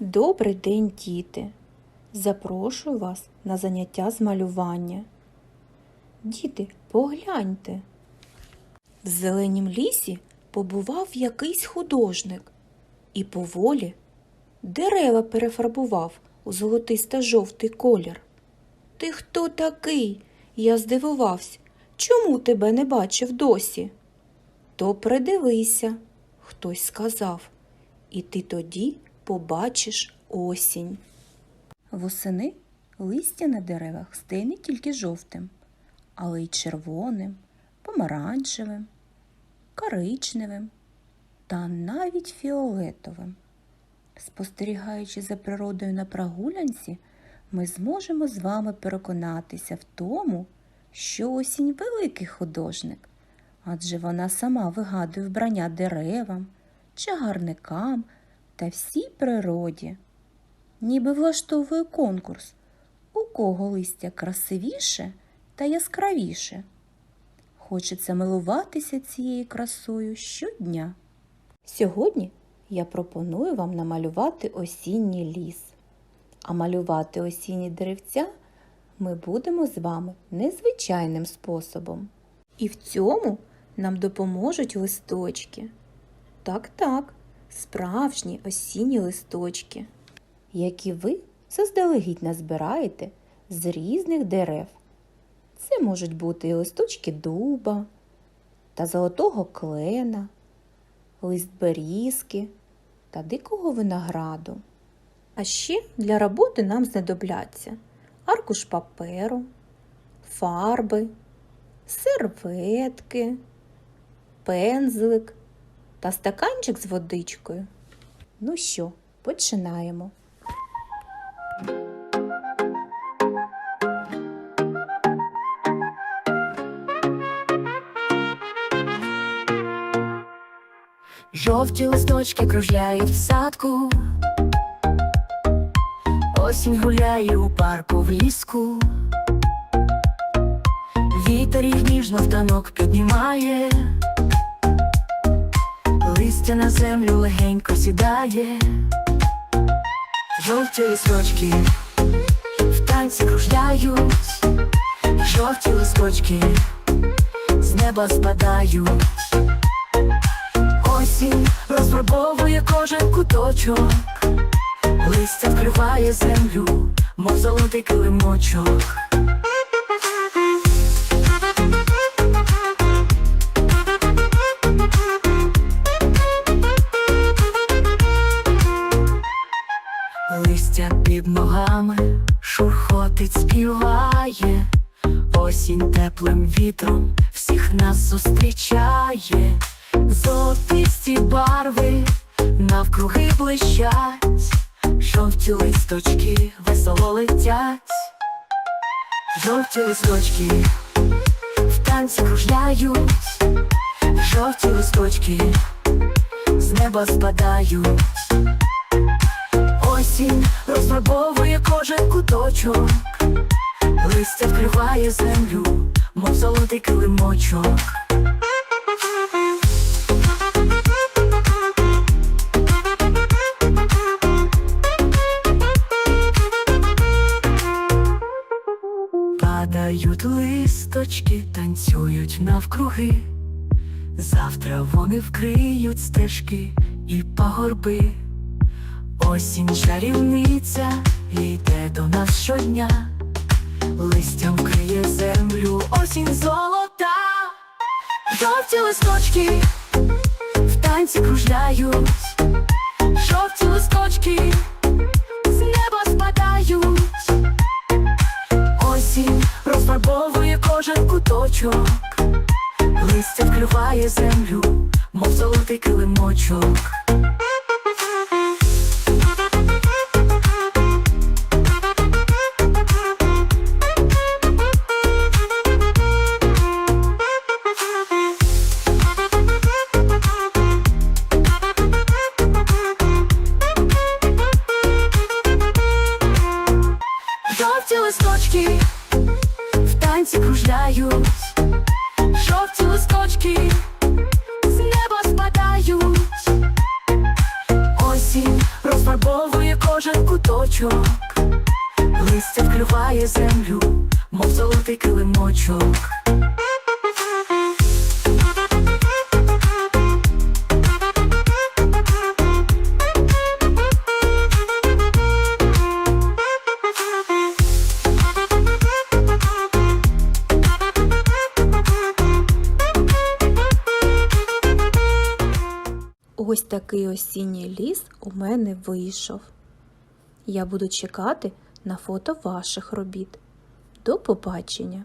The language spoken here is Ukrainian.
Добрий день, діти! Запрошую вас на заняття з малювання. Діти, погляньте. В зеленім лісі побував якийсь художник і поволі дерева перефарбував у золотисто-жовтий колір. Ти хто такий? Я здивувався. Чому тебе не бачив досі? То придивися, хтось сказав, і ти тоді побачиш осінь. Восени листя на деревах стає не тільки жовтим, але й червоним, помаранчевим, коричневим та навіть фіолетовим. Спостерігаючи за природою на прогулянці, ми зможемо з вами переконатися в тому, що осінь великий художник, адже вона сама вигадує вбрання деревам, чагарникам та всій природі. Ніби влаштовує конкурс, у кого листя красивіше та яскравіше. Хочеться милуватися цією красою щодня. Сьогодні я пропоную вам намалювати осінній ліс. А малювати осінні деревця ми будемо з вами незвичайним способом. І в цьому нам допоможуть листочки. Так-так, справжні осінні листочки, які ви заздалегідь назбираєте з різних дерев. Це можуть бути і листочки дуба та золотого клена, лист берізки та дикого винограду. А ще для роботи нам знадобляться аркуш паперу, фарби, серветки, пензлик та стаканчик з водичкою. Ну що, починаємо. Жовті листочки кружляють в садку, осінь гуляє у парку в ліску, вітер їх ніжно в танок піднімає, листя на землю легенько сідає, жовті листочки в танці кружляють, жовті листочки з неба спадають. Осінь розфарбовує кожен куточок, листя вкриває землю, мов золотий килимочок. Теплим вітром всіх нас зустрічає. Золотисті барви навкруги блищать, жовті листочки весело летять, жовті листочки в танці кружляють, жовті листочки з неба спадають, осінь розфарбовує кожен куточок, листя вкриває землю, мов золотий килимочок. Падають листочки, танцюють навкруги. Завтра вони вкриють стежки і пагорби. Осінь чарівниця йде до нас щодня, листям вкриє землю, осінь золота, жовті листочки в танці кружляють, жовті листочки з неба спадають. Осінь розфарбовує кожен куточок, листя вкриває землю, мов золотий килимочок. Листочки в танці кружляють, жовті листочки з неба спадають, осінь розфарбовує кожен куточок, листя вкриває землю, мов золотий килимочок. Ось такий осінній ліс у мене вийшов. Я буду чекати на фото ваших робіт. До побачення!